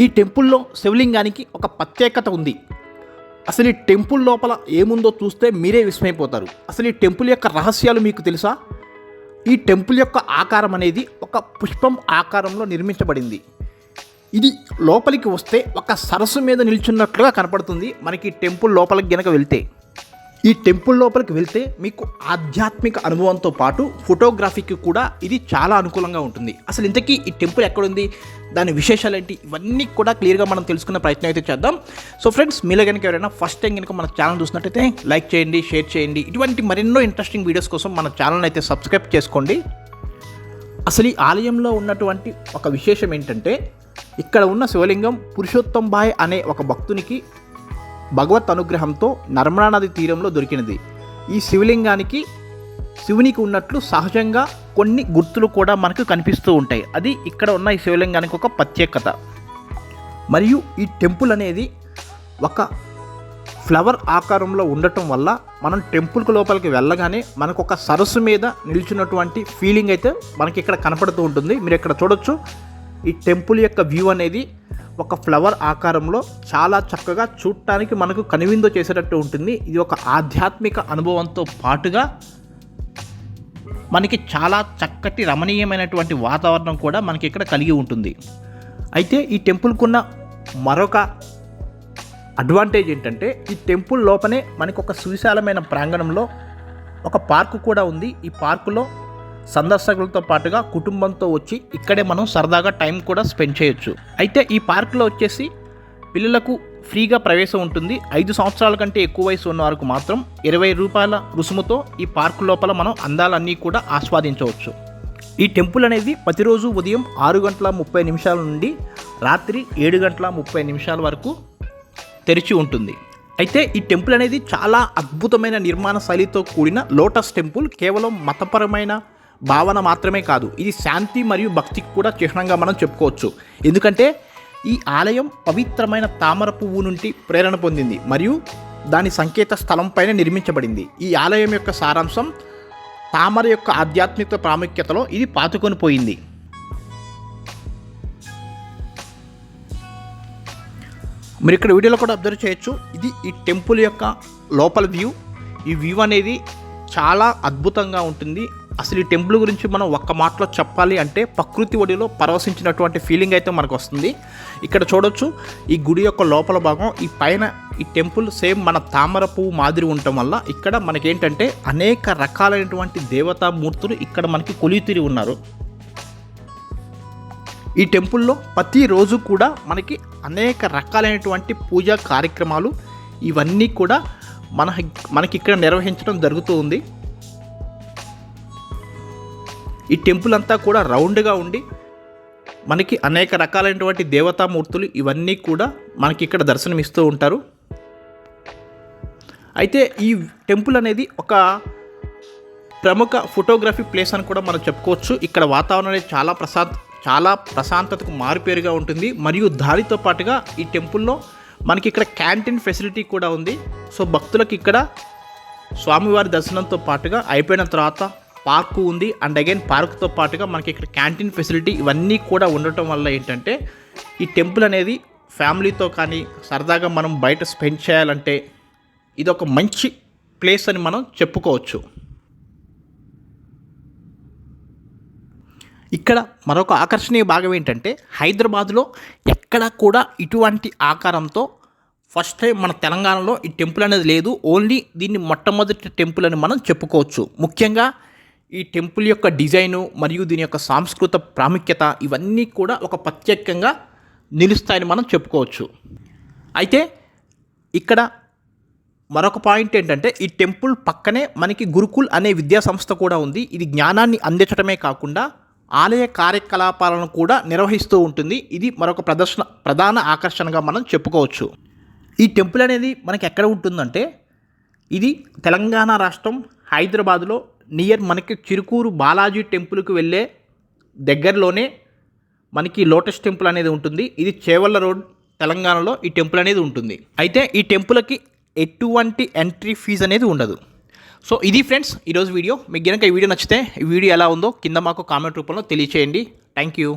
ఈ టెంపుల్లో శివలింగానికి ఒక ప్రత్యేకత ఉంది. అసలు ఈ టెంపుల్ లోపల ఏముందో చూస్తే మీరే విస్మయిపోతారు. అసలు ఈ టెంపుల్ యొక్క రహస్యాలు మీకు తెలుసా? ఈ టెంపుల్ యొక్క ఆకారం అనేది ఒక పుష్పం ఆకారంలో నిర్మించబడింది. ఇది లోపలికి వస్తే ఒక సరస్సు మీద నిల్చున్నట్లుగా కనపడుతుంది. మనకి టెంపుల్ లోపలికి గనక వెళ్తే. ఈ టెంపుల్ లోపలికి వెళ్తే మీకు ఆధ్యాత్మిక అనుభవంతో పాటు ఫోటోగ్రఫీకి కూడా ఇది చాలా అనుకూలంగా ఉంటుంది. అసలు ఇంతకీ ఈ టెంపుల్ ఎక్కడుంది? దాని విశేషాలు ఏంటి ఇవన్నీ కూడా క్లియర్గా మనం తెలుసుకునే ప్రయత్నం అయితే చేద్దాం. సో ఫ్రెండ్స్ మీలో కనుక ఎవరైనా ఫస్ట్ టైం కనుక మన ఛానల్ చూసినట్టయితే లైక్ చేయండి షేర్ చేయండి. ఇటువంటి మరెన్నో ఇంట్రెస్టింగ్ వీడియోస్ కోసం మన ఛానల్ అయితే సబ్స్క్రైబ్ చేసుకోండి. అసలు ఈ ఆలయంలో ఉన్నటువంటి ఒక విశేషం ఏంటంటే ఇక్కడ ఉన్న శివలింగం పురుషోత్తం బాయ్ అనే ఒక భక్తునికి భగవత్ అనుగ్రహంతో నర్మదా నది తీరంలో దొరికినది. ఈ శివలింగానికి శివునికి ఉన్నట్లు సహజంగా కొన్ని గుర్తులు కూడా మనకు కనిపిస్తూ ఉంటాయి. అది ఇక్కడ ఉన్న ఈ శివలింగానికి ఒక ప్రత్యేకత. మరియు ఈ టెంపుల్ అనేది ఒక ఫ్లవర్ ఆకారంలో ఉండటం వల్ల మనం టెంపుల్కి లోపలికి వెళ్ళగానే మనకు ఒక సరస్సు మీద నిలిచినటువంటి ఫీలింగ్ అయితే మనకి ఇక్కడ కనపడుతూ ఉంటుంది. మీరు ఇక్కడ చూడొచ్చు. ఈ టెంపుల్ యొక్క వ్యూ అనేది ఒక ఫ్లవర్ ఆకారంలో చాలా చక్కగా చూడటానికి మనకు కనువిందో చేసేటట్టు ఉంటుంది. ఇది ఒక ఆధ్యాత్మిక అనుభవంతో పాటుగా మనకి చాలా చక్కటి రమణీయమైనటువంటి వాతావరణం కూడా మనకి ఇక్కడ కలిగి ఉంటుంది. అయితే ఈ టెంపుల్కున్న మరొక అడ్వాంటేజ్ ఏంటంటే ఈ టెంపుల్ లోపలే మనకు ఒక సువిశాలమైన ప్రాంగణంలో ఒక పార్కు కూడా ఉంది. ఈ పార్కులో సందర్శకులతో పాటుగా కుటుంబంతో వచ్చి ఇక్కడే మనం సరదాగా టైం కూడా స్పెండ్ చేయొచ్చు. అయితే ఈ పార్కులో వచ్చేసి పిల్లలకు ఫ్రీగా ప్రవేశం ఉంటుంది. ఐదు సంవత్సరాల కంటే ఎక్కువ వయసు ఉన్న వారికి మాత్రం ఇరవై రూపాయల రుసుముతో ఈ పార్కు లోపల మనం అందాలన్నీ కూడా ఆస్వాదించవచ్చు. ఈ టెంపుల్ అనేది ప్రతిరోజు ఉదయం ఆరు గంటల ముప్పై నిమిషాల నుండి రాత్రి ఏడు గంటల ముప్పై నిమిషాల వరకు తెరిచి ఉంటుంది. అయితే ఈ టెంపుల్ అనేది చాలా అద్భుతమైన నిర్మాణ శైలితో కూడిన లోటస్ టెంపుల్ కేవలం మతపరమైన భావన మాత్రమే కాదు ఇది శాంతి మరియు భక్తికి కూడా చిహ్నంగా మనం చెప్పుకోవచ్చు. ఎందుకంటే ఈ ఆలయం పవిత్రమైన తామర పువ్వు నుండి ప్రేరణ పొందింది మరియు దాని సంకేత స్థలం పైన నిర్మించబడింది. ఈ ఆలయం యొక్క సారాంశం తామర యొక్క ఆధ్యాత్మిక ప్రాముఖ్యతలో ఇది పాతుకొని పోయింది. మీరు ఇక్కడ వీడియోలో కూడా అబ్జర్వ్ చేయొచ్చు. ఇది ఈ టెంపుల్ యొక్క లోపల వ్యూ. ఈ వ్యూ అనేది చాలా అద్భుతంగా ఉంటుంది. అసలు ఈ టెంపుల్ గురించి మనం ఒక్క మాటలో చెప్పాలి అంటే ప్రకృతి ఒడిలో పరవశించినటువంటి ఫీలింగ్ అయితే మనకు వస్తుంది. ఇక్కడ చూడొచ్చు ఈ గుడి యొక్క లోపల భాగం ఈ పైన ఈ టెంపుల్ సేమ్ మన తామర పువ్వు మాదిరి ఉండటం వల్ల ఇక్కడ మనకేంటంటే అనేక రకాలైనటువంటి దేవతామూర్తులు ఇక్కడ మనకి కొలితిరి ఉన్నారు. ఈ టెంపుల్లో ప్రతిరోజు కూడా మనకి అనేక రకాలైనటువంటి పూజా కార్యక్రమాలు ఇవన్నీ కూడా మన మనకి ఇక్కడ నిర్వహించడం జరుగుతూ ఉంది. ఈ టెంపుల్ అంతా కూడా రౌండ్గా ఉండి మనకి అనేక రకాలైనటువంటి దేవతామూర్తులు ఇవన్నీ కూడా మనకి ఇక్కడ దర్శనమిస్తూ ఉంటారు. అయితే ఈ టెంపుల్ అనేది ఒక ప్రముఖ ఫోటోగ్రఫీ ప్లేస్ అని కూడా మనం చెప్పుకోవచ్చు. ఇక్కడ వాతావరణం అనేది చాలా ప్రశాంత చాలా ప్రశాంతతకు మారుపేరుగా ఉంటుంది. మరియు దానితో పాటుగా ఈ టెంపుల్లో మనకి ఇక్కడ క్యాంటీన్ ఫెసిలిటీ కూడా ఉంది. సో భక్తులకు ఇక్కడ స్వామివారి దర్శనంతో పాటుగా అయిపోయిన తర్వాత పార్కు ఉంది. అండ్ అగైన్ పార్కుతో పాటుగా మనకి ఇక్కడ క్యాంటీన్ ఫెసిలిటీ ఇవన్నీ కూడా ఉండటం వల్ల ఏంటంటే ఈ టెంపుల్ అనేది ఫ్యామిలీతో కానీ సరదాగా మనం బయట స్పెండ్ చేయాలంటే ఇది ఒక మంచి ప్లేస్ అని మనం చెప్పుకోవచ్చు. ఇక్కడ మరొక ఆకర్షణీయ భాగం ఏంటంటే హైదరాబాద్లో ఎక్కడ కూడా ఇటువంటి ఆకారంతో ఫస్ట్ టైం మన తెలంగాణలో ఈ టెంపుల్ అనేది లేదు. ఓన్లీ దీన్ని మొట్టమొదటి టెంపుల్ అని మనం చెప్పుకోవచ్చు. ముఖ్యంగా ఈ టెంపుల్ యొక్క డిజైను మరియు దీని యొక్క సాంస్కృత ప్రాముఖ్యత ఇవన్నీ కూడా ఒక ప్రత్యేకంగా నిలుస్తాయని మనం చెప్పుకోవచ్చు. అయితే ఇక్కడ మరొక పాయింట్ ఏంటంటే ఈ టెంపుల్ పక్కనే మనకి గురుకుల్ అనే విద్యా సంస్థ కూడా ఉంది. ఇది జ్ఞానాన్ని అందించడమే కాకుండా ఆలయ కార్యకలాపాలను కూడా నిర్వహిస్తూ ఉంటుంది. ఇది మరొక ప్రదర్శన ప్రధాన ఆకర్షణగా మనం చెప్పుకోవచ్చు. ఈ టెంపుల్ అనేది మనకి ఎక్కడ ఉంటుందంటే ఇది తెలంగాణ రాష్ట్రం హైదరాబాద్లో నియర్ మనకి చిరుకూరు బాలాజీ టెంపుల్కి వెళ్ళే దగ్గరలోనే మనకి లోటస్ టెంపుల్ అనేది ఉంటుంది. ఇది చేవల్ల రోడ్ తెలంగాణలో ఈ టెంపుల్ అనేది ఉంటుంది. అయితే ఈ టెంపుల్కి ఎటువంటి ఎంట్రీ ఫీజు అనేది ఉండదు. సో ఇది ఫ్రెండ్స్ ఈరోజు వీడియో. మీకు కనుక ఈ వీడియో నచ్చితే ఈ వీడియో ఎలా ఉందో కింద మాకు కామెంట్ రూపంలో తెలియచేయండి. Thank you